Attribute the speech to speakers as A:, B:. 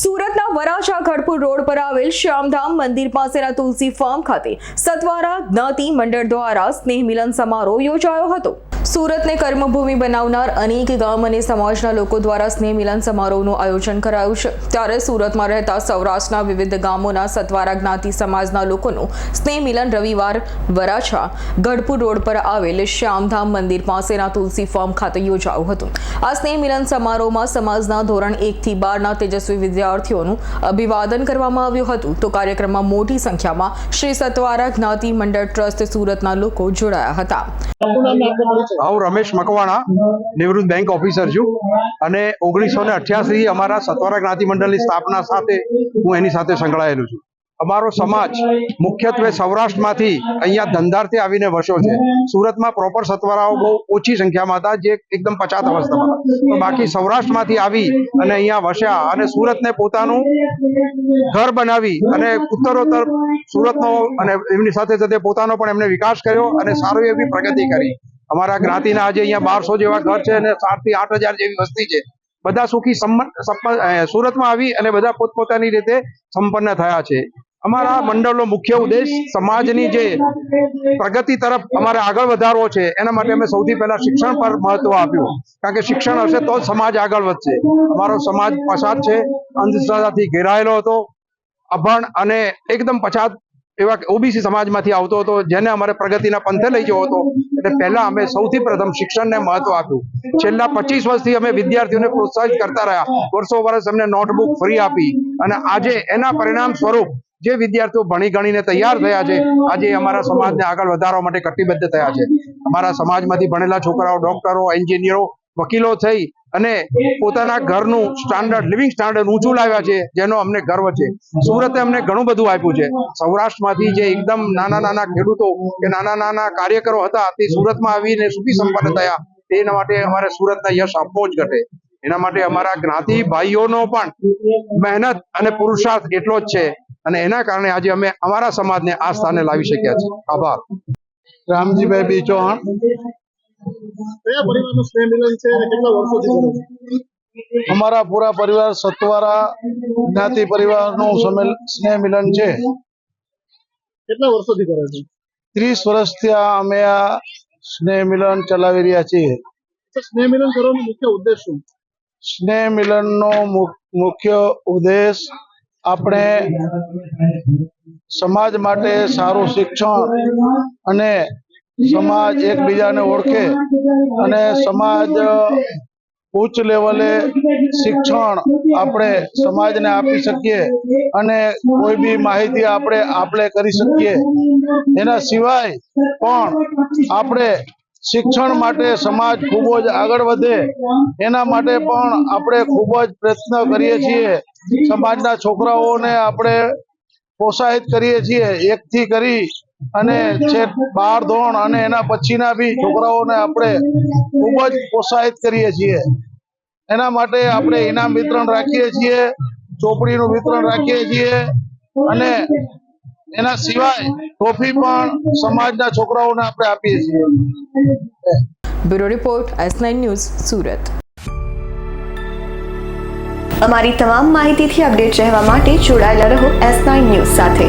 A: સુરતના વરાછા ખડપુર રોડ પર આવેલ શ્યામધામ મંદિર પાસેના તુલસી ફાર્મ ખાતે સતવારા જ્ઞાતિ મંડળ દ્વારા સ્નેહ મિલન સમારોહ યોજાયો હતો. સુરતને કર્મભૂમિ બનાવનાર અનેક ગામ અને સમાજના લોકો દ્વારા સ્નેહ મિલન સમારોહનું આયોજન કરાયું છે. ત્યારે સુરતમાં રહેતા સૌરાષ્ટ્રના વિવિધ ગામોના સતવારા જ્ઞાતિ સમાજના લોકોનું સ્નેહ મિલન રવિવાર વરાછા ગઢપુર રોડ પર આવેલ શ્યામધામ મંદિર પાસેના તુલસી ફાર્મ ખાતે યોજાયું હતું. આ સ્નેહ મિલન સમારોહમાં સમાજના ધોરણ એકથી બારના તેજસ્વી વિદ્યાર્થીઓનું અભિવાદન કરવામાં આવ્યું હતું. તો કાર્યક્રમમાં મોટી સંખ્યામાં શ્રી સતવારા જ્ઞાતિ મંડળ ટ્રસ્ટ સુરતના લોકો જોડાયા હતા.
B: હું રમેશ મકવાણા, નિવૃત્ત બેંક ઓફિસર છું. અને ઓગણીસો ને અઠ્યાસી અમારા સત્વરા જ્ઞાતિ મંડળની સ્થાપના સાથે હું એની સાથે સંકળાયેલું છું. અમારો સમાજ મુખ્યત્વે સૌરાષ્ટ્રમાંથી અહીંયા ધંધારથી આવીને વસ્યો છે. સુરતમાં પ્રોપર સત્વરાઓ બહુ ઓછી સંખ્યામાં હતા, જે એકદમ પછાત અવસ્થામાં. બાકી સૌરાષ્ટ્રમાંથી આવી અને અહીંયા વસ્યા અને સુરતને પોતાનું ઘર બનાવી અને ઉત્તરોત્તર સુરતનો અને એમની સાથે સાથે પોતાનો પણ એમને વિકાસ કર્યો અને સારું એવી પ્રગતિ કરી. અમારા જ્ઞાતિના આજે અહીંયા બારસો જેવા ઘર છે અને સાતથી આઠ હજાર જેવી વસ્તી છે. બધા સુખી સંપન્ન- સુરતમાં આવી અને બધા પોતપોતાની રીતે સંપન્ન થયા છે. અમારા મંડળનો મુખ્ય ઉદ્દેશ સમાજની જે પ્રગતિ તરફ અમારે આગળ વધારવો છે એના માટે અમે સૌથી પહેલા શિક્ષણ પર મહત્વ આપ્યું. કારણ કે શિક્ષણ હશે તો જ સમાજ આગળ વધશે. અમારો સમાજ પછાત છે અંધશ્રદ્ધાથી ઘેરાયેલો હતો અભણ અને એકદમ પછાત એવા ઓબીસી સમાજમાંથી આવતો હતો જેને અમારે પ્રગતિના પંથે લઈ જવો હતો. એટલે પહેલા અમે સૌથી પ્રથમ શિક્ષણને મહત્વ આપ્યું. છેલ્લા પચીસ વર્ષથી અમે વિદ્યાર્થીઓને પ્રોત્સાહિત કરતા રહ્યા. વર્ષો વર્ષ અમને નોટબુક ફ્રી આપી. અને આજે એના પરિણામ સ્વરૂપ જે વિદ્યાર્થીઓ ભણી ગણીને તૈયાર થયા છે, આજે અમારા સમાજને આગળ વધારવા માટે કટિબદ્ધ થયા છે. અમારા સમાજમાંથી ભણેલા છોકરાઓ, ડોક્ટરો, એન્જિનિયરો, વકીલો થઈ અને પોતાના ઘરનું સ્ટાન્ડર્ડ, લિવિંગ સ્ટાન્ડર્ડ ઊંચું લાવ્યા છે, જેનો અમને ગર્વ છે. સુરતે અમને ઘણું બધું આપ્યું છે. સૌરાષ્ટ્રમાંથી જે એકદમ નાના નાના ખેડૂતો કે નાના નાના કાર્યકરો હતા તે સુરતમાં આવીને સુખી સંપન્ન થયા. તેના માટે અમારે સુરતના યશ આપવો જ ઘટે. એના માટે અમારા જ્ઞાતિ ભાઈઓનો પણ મહેનત અને પુરુષાર્થ એટલો જ છે. અને એના કારણે આજે અમે અમારા સમાજને આ સ્થાને લાવી શક્યા છીએ. આભાર.
C: રામજીભાઈ બી ચૌહાણ.
D: છે છો?
C: અમારા પૂરા પરિવાર સત્વારા જ્ઞાતિ પરિવારનું સ્નેહ મિલન છે.
D: કેટલા વર્ષોથી કરે છે?
C: ત્રીસ વર્ષથી આ અમે આ સ્નેહ મિલન ચલાવી રહ્યા છીએ.
D: સ્નેહ મિલન કરવાનો મુખ્ય ઉદ્દેશ શું?
C: સ્નેહ મિલનનો મુખ્ય ઉદ્દેશ આપણે સમાજ માટે સારું શિક્ષણ અને સમાજ એકબીજાને ઓળખે અને સમાજ ઉચ્ચ લેવલે શિક્ષણ આપણે સમાજને આપી શકીએ અને કોઈ બી માહિતી આપણે આપણે કરી શકીએ. એના સિવાય પણ આપણે શિક્ષણ માટે સમાજ ખૂબ જ આગળ વધે, એના માટે પણ આપણે ખૂબ જ પ્રયત્ન કરીએ છીએ. સમાજના છોકરાઓને આપણે પ્રોત્સાહિત કરીએ છીએ, એકથી કરી અને છે બાર ધોરણ અને એના પછીના બી છોકરાઓને આપણે ખૂબ જ પ્રોત્સાહિત કરીએ છીએ. એના માટે આપણે ઇનામ વિતરણ રાખીએ છીએ, ચોપડીનું વિતરણ રાખીએ છીએ અને એના સિવાય ટ્રોફી પણ સમાજના છોકરાઓને આપણે આપીએ છીએ.
A: Bureau report S nine news Surat.
E: અમારી તમામ માહિતીથી અપડેટ રહેવા માટે જોડાયેલા રહો એસ નાઇન ન્યૂઝ સાથે.